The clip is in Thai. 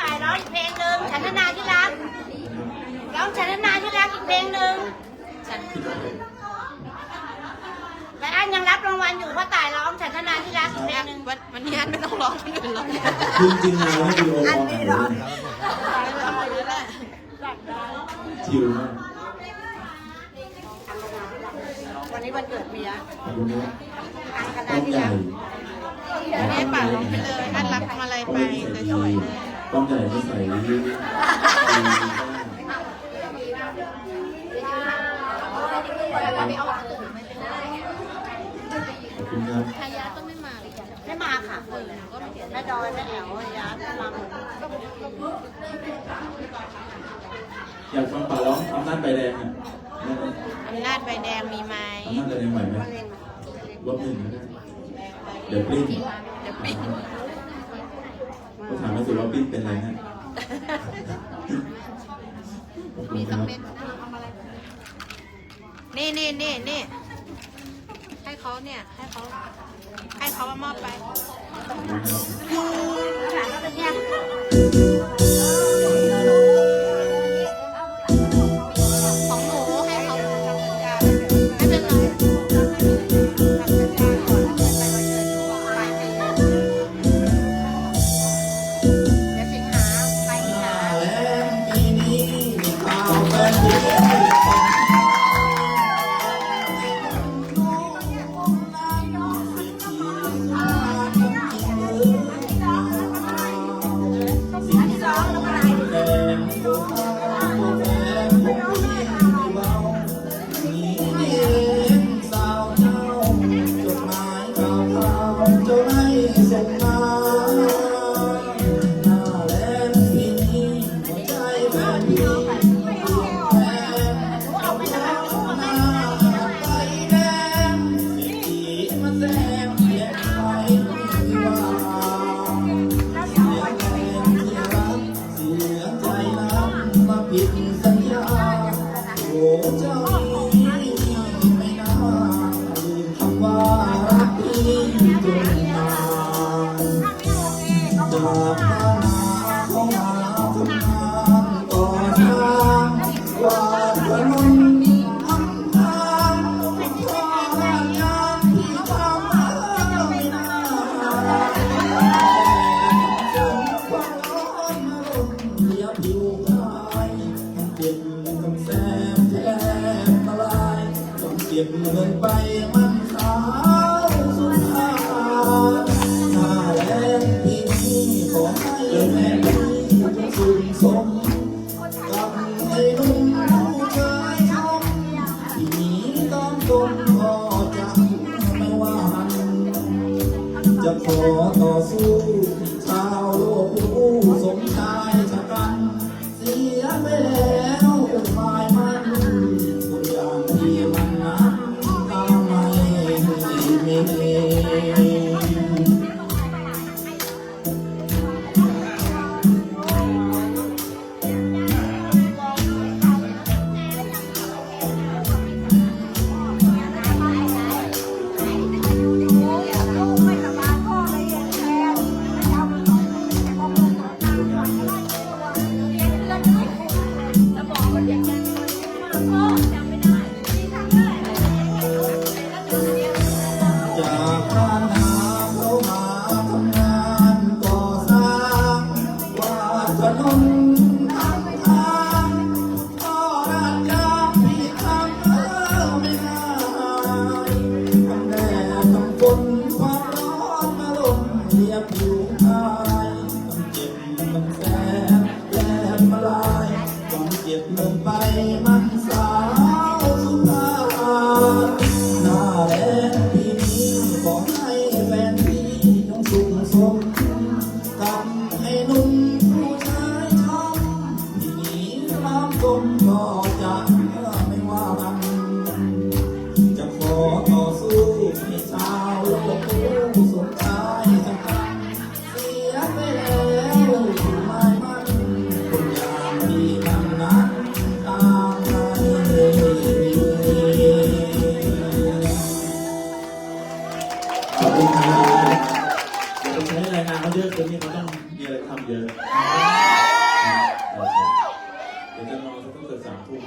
ตายร้องอีกเพลงหนึ่งฉันนาที่รักร้องฉันนาที่รักอีกเพลงหนึ่งฉันและอันยังรับรางวัลอยู่เพราะตายร้องฉันนาที่รักอีกเพลงหนึ่งวันวันนี้อันไม่ต้องร้องคนอื่นหรอกจริงจริงๆเราให้วิดีโออันนี้ร้อนร้องอยู่แล้วแหละชิวมากวันนี้วันเกิดเมียขอบคุณนะอันคณะต้องที่ใหญ่รักวันนี้ป่าร้องไปเลยอันรับทำอะไรไปสวยๆเลย ต้องใหญ่ไม่ใส่ยิ้มขอบคุณครับทายาก็ไม่มาเลยไม่มาค่ะแม่ดอยแม่แอ๋วยาลอยากฟังป่าร้องอำนาจใบแดงอะอำนาจใบแดงมีไหมอำนาจใบแดงไหวไหมรอบหนึ่งนะเดี๋ยวปลิ้นเดี๋ยวปิดก็ ถามมาสุว่าปลิ้นเป็นอะไรฮะขอบคุณมีคสัรักบเม็ดนี่นี่นี่นี่ให้เขาเนี่ย ให้เขาให้เขามามอบไปขอบคุณครับำถามว่าเป็นยั เก็บเงินไปมันสาวสุดท้ายหน้าแรงปีนี้ขอให้แม่พี่สุขสมกับไอ้หนุ่มผู้ชายชมที่หนีตามตนก็จะไม่ว่าหันจะขอต่อสู้ชาวโลกผู้สมชายชะกัน เสียไปแล้วหมายาดถนน มีอะไรทำเยอะเดี๋ยวจะนอนสักตั้งแต่สามทุ่ม